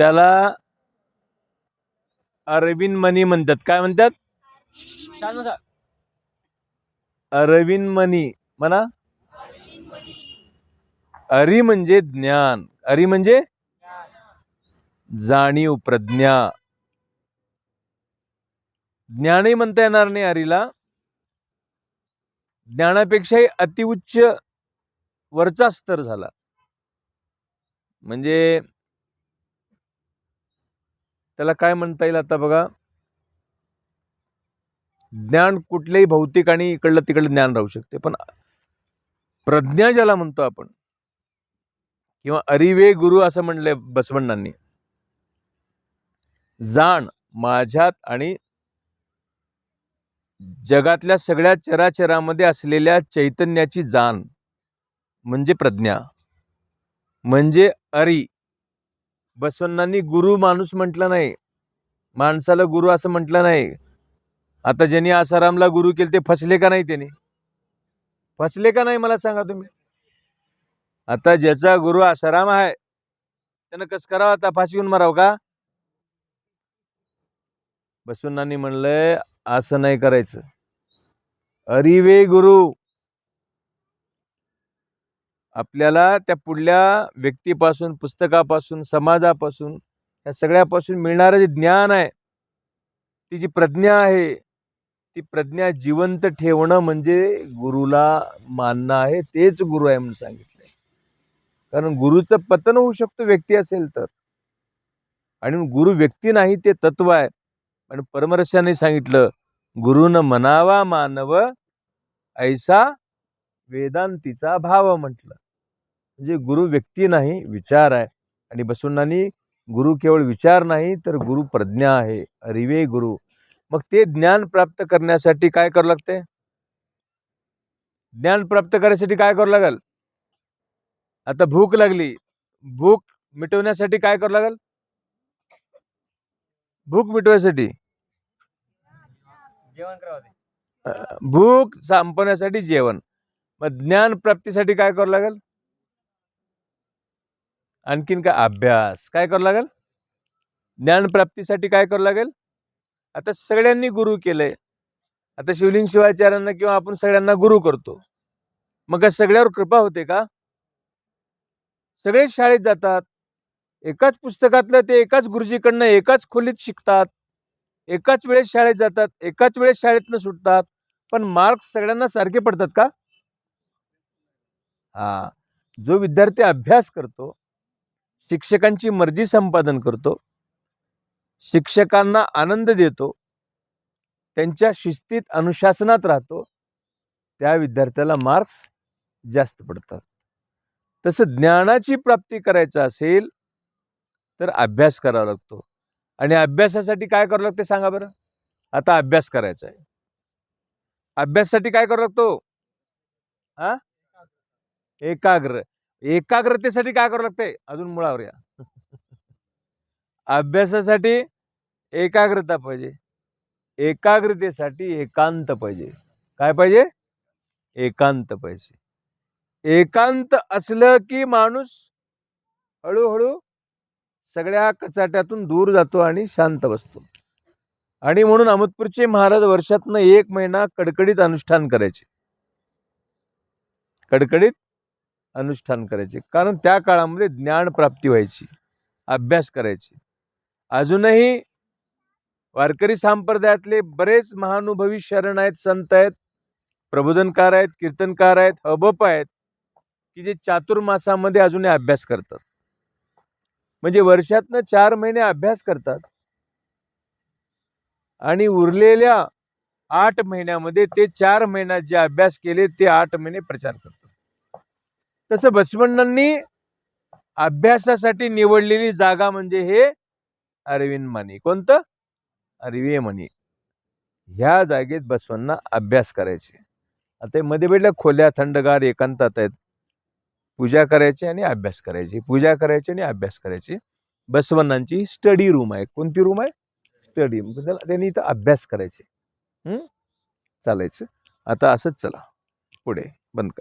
त्याला अरविंद मनी म्हणतात. काय म्हणतात. अरविंद मनी. म्हणा. अरी म्हणजे ज्ञान. अरी म्हणजे जाणीव प्रज्ञा. ज्ञानही म्हणता येणार नाही अरीला. ज्ञानापेक्षाही अतिउच्च वरचा स्तर झाला. म्हणजे त्याला काय म्हणता येईल आता बघा? ज्ञान कुठल्याही भौतिक आणि इकडलं तिकडलं ज्ञान राहू शकते. पण प्रज्ञा ज्याला म्हणतो आपण किंवा अरिवे गुरु असं म्हणलंय बसवण्णांनी जाण माझ्यात आणि जगातल्या सगळ्या चराचरामध्ये असलेल्या चैतन्याची जाण म्हणजे प्रज्ञा म्हणजे अरी बसवण्णांनी गुरु माणूस म्हटलं नाही. माणसाला गुरु असं म्हटलं नाही. आता ज्यांनी आसारामला गुरु केले ते फसले का नाही त्यांनी? फसले का नाही मला सांगा तुम्ही? आता ज्याचा गुरु आसाराम आहे त्यानं कसं करावं आता? फाशी घेऊन मारावं का? बसवण्णांनी म्हणलंय असं नाही करायचं. अरिवे गुरु! आपल्याला त्या पुढल्या व्यक्तीपासून पुस्तकापासून समाजापासून या सगळ्यापासून मिळणारं जे ज्ञान आहे ती जी प्रज्ञा आहे ती प्रज्ञा जिवंत ठेवणं म्हणजे गुरुला मानणं आहे तेच गुरु आहे म्हणून सांगितलंय. कारण गुरुचं पतन होऊ शकतो व्यक्ती असेल तर. आणि गुरु व्यक्ती नाही ते तत्व आहे. आणि परमरस्याने सांगितलं गुरुन म्हणावा मानव ऐसा वेदांतीचा भाव म्हटलं. म्हणजे गुरु व्यक्ती नाही विचार आहे. आणि बसवण्णांनी गुरु केवळ विचार नाही तर गुरु प्रज्ञा आहे. अरिवे गुरु. मग ते ज्ञान प्राप्त करण्यासाठी काय करावं लागते ज्ञान प्राप्त करण्यासाठी काय करावं लागेल? आता भूक लागली. भूक मिटवण्यासाठी काय करावं लागेल? भूक मिटवण्यासाठी जेवण करावं भूक संपवण्यासाठी जेवण. मग ज्ञान प्राप्तीसाठी काय करावं लागेल? आणखीन काय अभ्यास काय करावं लागेल? ज्ञान प्राप्तीसाठी काय करावं लागेल? आता सगळ्यांनी गुरु केलंय आता शिवलिंग शिवाचार्यांना किंवा आपण सगळ्यांना गुरु करतो. मग सगळ्यावर कृपा होते का? सगळे शाळेत जातात. एकाच पुस्तकातलं ते एकाच गुरुजीकडनं एकाच खोलीत शिकतात. एकाच वेळेस शाळेत जातात एकाच वेळेस शाळेतनं सुटतात. पण मार्क्स सगळ्यांना सारखे पडतात का? हा. जो विद्यार्थी अभ्यास करतो शिक्षकांची मर्जी संपादन करतो. शिक्षकांना आनंद देतो. त्यांच्या शिस्तीत अनुशासनात राहतो. त्या विद्यार्थ्याला मार्क्स जास्त पडतात. तसं ज्ञानाची प्राप्ती करायचं असेल तर अभ्यास करावा लागतो. आणि अभ्यासासाठी काय करावं लागते सांगा बरं? आता अभ्यास करायचा आहे. अभ्यासासाठी काय करावं लागतो? हा एकाग्र. एकाग्रतेसाठी काय करावं लागतंय? अजून मुळावर या. अभ्यासासाठी एकाग्रता पाहिजे. एकाग्रतेसाठी एकांत पाहिजे. काय पाहिजे? एकांत पाहिजे. एकांत असलं की माणूस हळूहळू सगळ्या कचाट्यातून दूर जातो आणि शांत बसतो. आणि म्हणून अहमदपूरचे महाराज वर्षातनं एक महिना कडकडीत अनुष्ठान करायचे. कडकडीत अनुष्ठान करायचे. कारण त्या काळामध्ये ज्ञान प्राप्ती व्हायची अभ्यास करायची. अजूनही वारकरी संप्रदायातले बरेच महानुभवी शरण आहेत संत आहेत प्रबोधनकार आहेत कीर्तनकार आहेत अबप आहेत की जे चातुर्मासामध्ये अजूनही अभ्यास करतात. म्हणजे वर्षातनं चार महिने अभ्यास करतात. आणि उरलेल्या आठ महिन्यामध्ये ते चार महिन्यात जे अभ्यास केले ते आठ महिने प्रचार करतात. तसं बसवण्णांनी अभ्यासासाठी निवडलेली जागा म्हणजे हे अरविंद मानी. कोणतं? अरवे मणी ह्या जागेत बसवांना अभ्यास करायचे. आता मध्ये भेटल्या खोल्या थंडगार एकांतात आहेत. पूजा करायची आणि अभ्यास करायची. पूजा करायची आणि अभ्यास करायची. बसवण्णांची स्टडी रूम आहे. कोणती रूम आहे? स्टडी. त्यांनी इथं अभ्यास करायचे. चालायचं. आता असंच चला. पुढे. बंद कर.